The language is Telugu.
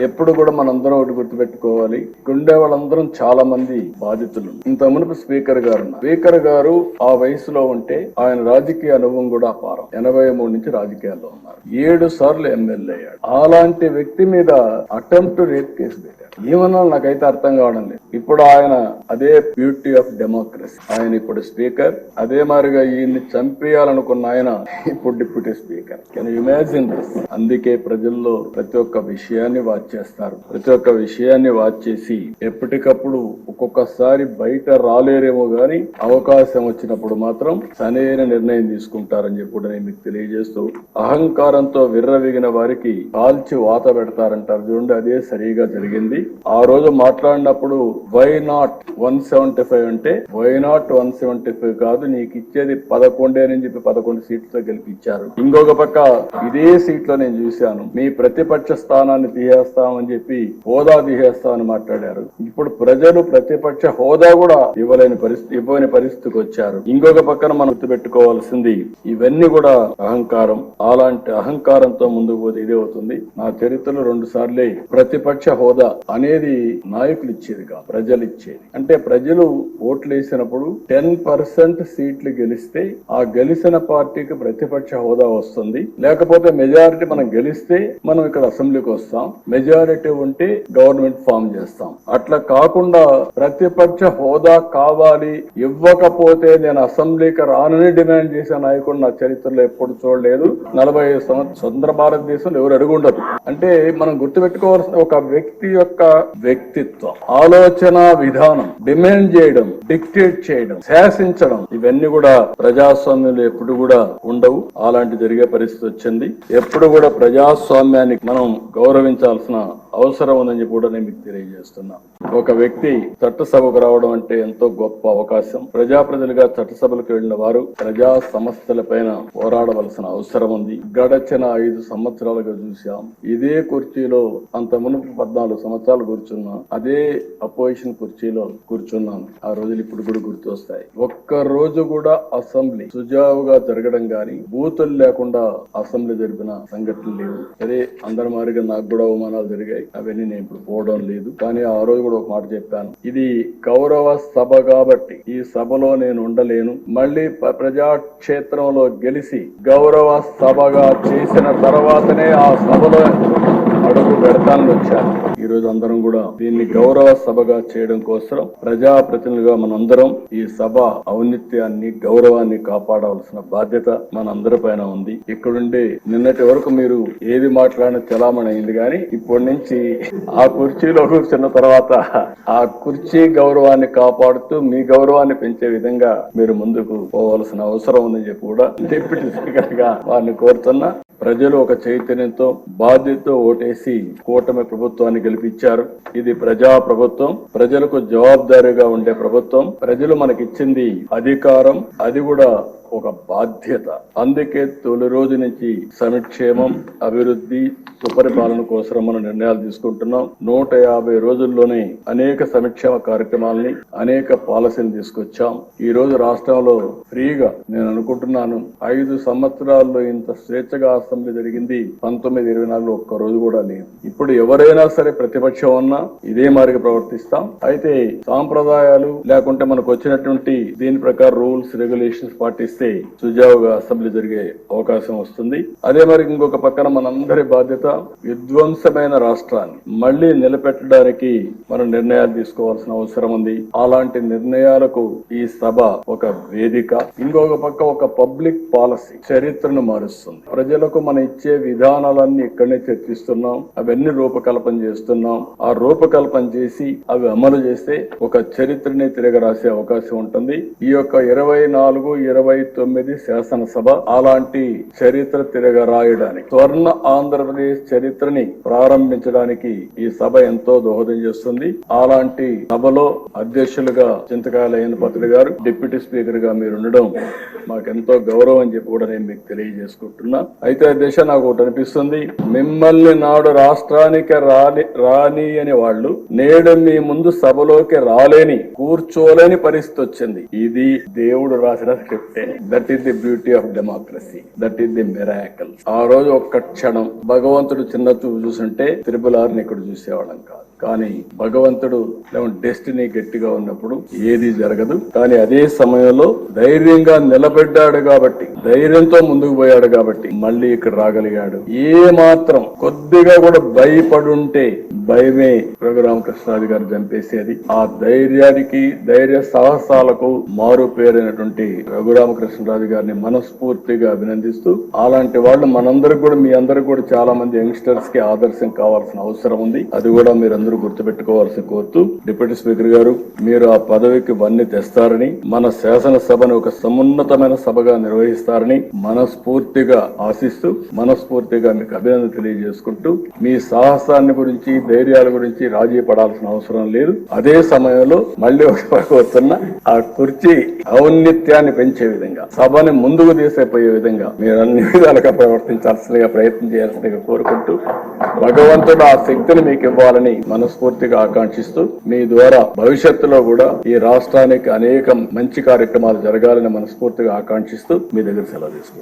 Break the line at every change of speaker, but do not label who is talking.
ఎప్పుడు కూడా మనందరం ఒకటి గుర్తుపెట్టుకోవాలి. ఇక్కడ వాళ్ళందరం చాలా మంది బాధితులు. ఇంత మునుపు స్పీకర్ గారు స్పీకర్ గారు ఆ వయసులో ఉంటే ఆయన రాజకీయ అనుభవం కూడా అపారం. ఎనభై మూడు నుంచి రాజకీయాల్లో ఉన్నారు. ఏడు సార్లు ఎమ్మెల్యే అయ్యాడు. అలాంటి వ్యక్తి మీద అటెంప్ట్ రేప్ కేసు పెట్టారు ఏమన్నా నాకైతే అర్థం కావడం లేదు. ఇప్పుడు ఆయన అదే బ్యూటీ ఆఫ్ డెమోక్రసీ. ఆయన ఇప్పుడు స్పీకర్. అదే మాదిరిగా ఈయన్ని చంపేయాలనుకున్న ఆయన ఇప్పుడు డిప్యూటీ స్పీకర్. కెన్ ఇమాజిన్ అందుకే ప్రజల్లో ప్రతి ఒక్క విషయాన్ని వాచ్ చేస్తారు. ప్రతి ఒక్క విషయాన్ని వాచ్ చేసి ఎప్పటికప్పుడు ఒక్కొక్కసారి బయట రాలేరేమో గాని అవకాశం వచ్చినప్పుడు మాత్రం సరైన నిర్ణయం తీసుకుంటారని చెప్పి కూడా నేను మీకు తెలియజేస్తూ అహంకారంతో విర్రవిగిన వారికి కాల్చి వాత పెడతారంటారు. చూడండి అదే సరిగా జరిగింది. ఆ రోజు మాట్లాడినప్పుడు why not one seventy five అంటే why not one seventy five కాదు నీకు ఇచ్చేది పదకొండే అని చెప్పి పదకొండు సీట్లతో గెలిపించారు ఇంకొక పక్క ఇదే సీట్లో నేను చూశాను. మీ ప్రతిపక్ష స్థానాన్ని చేస్తామని చెప్పి హోదా తీసేస్తామని మాట్లాడారు. ఇప్పుడు ప్రజలు ప్రతిపక్ష హోదా కూడా ఇవ్వలేని పరిస్థితి ఇవ్వని పరిస్థితికి వచ్చారు. ఇంకొక పక్కన మనం గుర్తుపెట్టుకోవాల్సింది ఇవన్నీ కూడా అహంకారం. అలాంటి అహంకారంతో ముందుకు పోతే ఇదే అవుతుంది. నా చరిత్రలో రెండు సార్లే ప్రతిపక్ష హోదా అనేది నాయకులు ఇచ్చేది కాదు ప్రజలు ఇచ్చేది. అంటే ప్రజలు ఓట్లు వేసినప్పుడు టెన్ పర్సెంట్ సీట్లు గెలిస్తే ఆ గెలిచిన పార్టీకి ప్రతిపక్ష హోదా వస్తుంది. లేకపోతే మెజారిటీ మనం గెలిస్తే మనం ఇక్కడ అసెంబ్లీకి వస్తాం. మెజారిటీ ఉంటే గవర్నమెంట్ ఫామ్ చేస్తాం. అట్లా కాకుండా ప్రతిపక్ష హోదా కావాలి ఇవ్వకపోతే నేను అసెంబ్లీకి రానని డిమాండ్ చేసే నాయకుడు నా చరిత్రలో ఎప్పుడు చూడలేదు. నలభై ఐదు సంవత్సరం స్వతంత్ర భారతదేశంలో ఎవరు అడుగుండదు అంటే మనం గుర్తుపెట్టుకోవాల్సిన ఒక వ్యక్తి యొక్క వ్యక్తిత్వం ఆలోచన విధానం డిమాండ్ చేయడం డిక్టేట్ చేయడం శాసించడం ఇవన్నీ కూడా ప్రజాస్వామ్యంలో ఎప్పుడు కూడా ఉండవు. అలాంటి జరిగే పరిస్థితి వచ్చింది. ఎప్పుడు కూడా ప్రజాస్వామ్యానికి మనం గౌరవించాల్సిన Wow. అవసరం ఉందని చెప్పి కూడా నేను మీకు తెలియజేస్తున్నా. ఒక వ్యక్తి చట్టసభకు రావడం అంటే ఎంతో గొప్ప అవకాశం. ప్రజాప్రతినిధులుగా చట్టసభలకు వెళ్ళిన వారు ప్రజా సమస్యల పైన పోరాడవలసిన అవసరం ఉంది. గడచిన ఐదు సంవత్సరాలుగా చూశాం. ఇదే కుర్చీలో అంత మునుపు పద్నాలుగు సంవత్సరాలు కూర్చున్నా అదే అపోజిషన్ కుర్చీలో కూర్చున్నాను. ఆ రోజులు ఇప్పుడు కూడా గుర్తొస్తాయి. ఒక్క రోజు కూడా అసెంబ్లీ సుజావుగా జరగడం గాని బూతులు లేకుండా అసెంబ్లీ జరిపిన సంఘటనలు లేవు. అదే అందరి మారిగా నాకు కూడా అవమానాలు జరిగాయి. అవన్నీ నేను ఇప్పుడు పోవడం లేదు. కానీ ఆ రోజు కూడా ఒక మాట చెప్పాను. ఇది గౌరవ సభ కాబట్టి ఈ సభలో నేను ఉండలేను. మళ్ళీ ప్రజాక్షేత్రంలో గెలిచి గౌరవ సభగా చేసిన తర్వాతనే ఆ సభలో అడుగు పెడతానని వచ్చాను. ఈరోజు అందరం కూడా దీన్ని గౌరవ సభగా చేయడం కోసం ప్రజా ప్రతినిధులుగా మనందరం ఈ సభ ఔన్నత్యాన్ని గౌరవాన్ని కాపాడవలసిన బాధ్యత మనందరి పైన ఉంది. ఇక్కడుండి నిన్నటి వరకు మీరు ఏది మాట్లాడిన చలామణి అయింది కానీ ఇప్పటి నుంచి ఆ కుర్చీలో కూర్చున్న తర్వాత ఆ కుర్చీ గౌరవాన్ని కాపాడుతూ మీ గౌరవాన్ని పెంచే విధంగా మీరు ముందుకు పోవలసిన అవసరం ఉందని చెప్పి కూడా డిప్యూటీ స్పీకర్గా వారిని కోరుతున్నా. ప్రజలు ఒక చైతన్యంతో బాధ్యతతో ఓటేసి కూటమి ప్రభుత్వాన్ని గెలిపించారు. ఇది ప్రజా ప్రభుత్వం. ప్రజలకు జవాబుదారీగా ఉండే ప్రభుత్వం. ప్రజలు మనకిచ్చింది అధికారం. అది కూడా ఒక బాధ్యత. అందుకే తొలి రోజు నుంచి సంక్షేమం అభివృద్ధి సుపరిపాలన కోసం మనం నిర్ణయాలు తీసుకుంటున్నాం. నూట యాభై రోజుల్లోనే అనేక సంక్షేమ కార్యక్రమాలని అనేక పాలసీలు తీసుకొచ్చాం. ఈ రోజు రాష్ట్రంలో ఫ్రీగా నేను అనుకుంటున్నాను. ఐదు సంవత్సరాల్లో ఇంత స్వేచ్ఛగా అసెంబ్లీ జరిగింది. పంతొమ్మిది ఇరవై నాలుగులో ఒక్క రోజు కూడా లేదు. ఇప్పుడు ఎవరైనా సరే ప్రతిపక్షం ఉన్నా ఇదే మారిగా ప్రవర్తిస్తాం. అయితే సాంప్రదాయాలు లేకుంటే మనకు వచ్చినటువంటి దీని ప్రకారం రూల్స్ రెగ్యులేషన్స్ పాటిస్తే సుజావుగా అసెంబ్లీ జరిగే అవకాశం వస్తుంది. అదే మరి ఇంకొక పక్కన మనందరి బాధ్యత విధ్వంసమైన రాష్ట్రాన్ని మళ్ళీ నిలబెట్టడానికి మనం నిర్ణయాలు తీసుకోవాల్సిన అవసరం ఉంది. అలాంటి నిర్ణయాలకు ఈ సభ ఒక వేదిక. ఇంకొక పక్క ఒక పబ్లిక్ పాలసీ చరిత్రను మారుస్తుంది. ప్రజలకు మనం ఇచ్చే విధానాలన్నీ ఇక్కడనే చర్చిస్తున్నాం. అవన్నీ రూపకల్పన చేస్తున్నాం. ఆ రూపకల్పన చేసి అవి అమలు చేస్తే ఒక చరిత్రని తిరగ రాసే అవకాశం ఉంటుంది. ఈ యొక్క ఇరవై నాలుగు ఇరవై తొమ్మిది శాసనసభ అలాంటి చరిత్ర తిరగ రాయడానికి స్వర్ణ ఆంధ్రప్రదేశ్ చరిత్రని ప్రారంభించడానికి ఈ సభ ఎంతో దోహదం చేస్తుంది. అలాంటి సభలో అధ్యక్షులుగా చింతకాయల పత్రుడు గారు డిప్యూటీ స్పీకర్గా మీరు ఉండడం మాకెంతో గౌరవం అని చెప్పి కూడా నేను మీకు తెలియజేసుకుంటున్నా. అయితే దేశ నాకు ఒకటి అనిపిస్తుంది. మిమ్మల్ని నాడు రాష్ట్రానికి రాని రాని అని వాళ్ళు నేడు మీ ముందు సభలోకి రాలేని కూర్చోలేని పరిస్థితి వచ్చింది. ఇది దేవుడు రాసిన స్క్రిప్టే. That is the beauty of democracy that is the miracle ఆ రోజు ఒక్క క్షణం భగవంతుడు చిన్న చూపు చూసుంటే త్రిపులారిని ఆర్ని ఇక్కడ చూసేవాళ్ళం కాదు. కానీ భగవంతుడు డెస్టినీ గట్టిగా ఉన్నప్పుడు ఏది జరగదు. కానీ అదే సమయంలో ధైర్యంగా నిలబడ్డాడు కాబట్టి ధైర్యంతో ముందుకు పోయాడు కాబట్టి మళ్ళీ ఇక్కడ రాగలిగాడు. ఏ మాత్రం కొద్దిగా కూడా భయపడుంటే భయమే రఘురామకృష్ణాది గారు చంపేసేది. ఆ ధైర్యానికి ధైర్య సాహసాలకు మారు పేరైనటువంటి రఘురామకృష్ణరాజు గారిని మనస్ఫూర్తిగా అభినందిస్తూ అలాంటి వాళ్ళు మనందరికి కూడా మీ అందరికి కూడా చాలా మంది యంగ్స్టర్స్కి ఆదర్శం కావాల్సిన అవసరం ఉంది. అది కూడా మీరందరూ గుర్తుపెట్టుకోవాల్సిన కోరుతూ డిప్యూటీ స్పీకర్ గారు మీరు ఆ పదవికి వన్ని తెస్తారని మన శాసనసభను ఒక సమున్నతమైన సభగా నిర్వహిస్తారని మనస్ఫూర్తిగా ఆశిస్తూ మనస్ఫూర్తిగా మీకు అభినందన తెలియజేసుకుంటూ మీ సాహసాన్ని గురించి ధైర్యాల గురించి రాజీ పడాల్సిన అవసరం లేదు. అదే సమయంలో మళ్ళీ ఒక వస్తున్న ఆ కుర్చీ ఔన్నిత్యాన్ని పెంచే విధంగా. విధంగా. సభని ముందుకు తీసేపోయే విధంగా మీరు అన్ని విధాలుగా ప్రవర్తించాల్సిందిగా ప్రయత్నం చేయాల్సిందిగా కోరుకుంటూ భగవంతుడు ఆ శక్తిని మీకు ఇవ్వాలని మనస్ఫూర్తిగా ఆకాంక్షిస్తూ మీ ద్వారా భవిష్యత్తులో కూడా ఈ రాష్ట్రానికి అనేక మంచి కార్యక్రమాలు జరగాలని మనస్ఫూర్తిగా ఆకాంక్షిస్తూ మీ దగ్గర సెలవు తీసుకుంటాం